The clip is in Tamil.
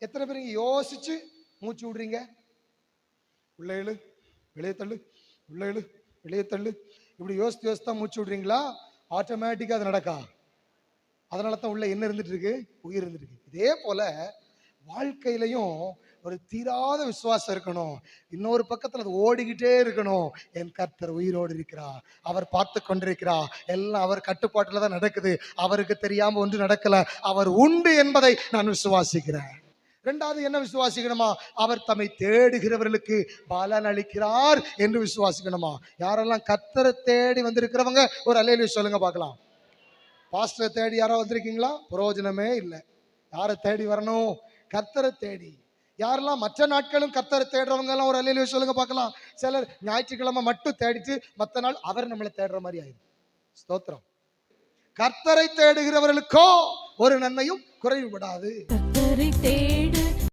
எத்தனை பேர் யோசிச்சு மூச்சு விடுறீங்க? உள்ள எழு வெளியே தள்ளு உள்ள எழு வெளியே தள்ளு. இப்படி யோசித்து யோசித்து தான் மூச்சு விடுறீங்களா? ஆட்டோமேட்டிக்காக அது நடக்கா? அதனால தான் உள்ள என்ன இருந்துட்டு இருக்கு? உயிர் இருந்துட்டு இருக்கு. இதே போல வாழ்க்கையிலையும் ஒரு தீராத விசுவாசம் இருக்கணும். இன்னொரு பக்கத்துல அது ஓடிக்கிட்டே இருக்கணும். என் கர்த்தர் உயிரோடு இருக்கிறார். அவர் பார்த்து கொண்டிருக்கிறார். எல்லாம் அவர் கட்டுப்பாட்டுல தான் நடக்குது. அவருக்கு தெரியாம ஒன்று நடக்கல. அவர் உண்டு என்பதை நான் விசுவாசிக்கிறேன். ரெண்டாவது என்ன விசுவாசிக்கணுமா? அவர் தம்மை தேடுகிறவர்களுக்கு பலன் அளிக்கிறார் என்று விசுவாசிக்கணுமா? யாரெல்லாம் கத்தரை தேடி வந்திருக்கிறவங்க? ஒரு அலையில சொல்லுங்க பார்க்கலாம். பாஸ்டரை தேடி யாரோ வந்திருக்கீங்களா? பிரயோஜனமே இல்லை. யாரை தேடி வரணும்? கர்த்தரை தேடி. யாரெல்லாம் மற்ற நாட்களும் கத்தரை தேடுறவங்க எல்லாம் ஒரு அலையில சொல்லுங்க பார்க்கலாம். சிலர் ஞாயிற்றுக்கிழமை மட்டும் தேடிட்டு மற்ற நாள் அவர் நம்மளை தேடுற மாதிரி ஆயிடும் ஸ்தோத்திரம். கர்த்தரை தேடுகிறவர்களுக்கோ ஒரு நன்மையும் குறைவுபடாது. கத்தரை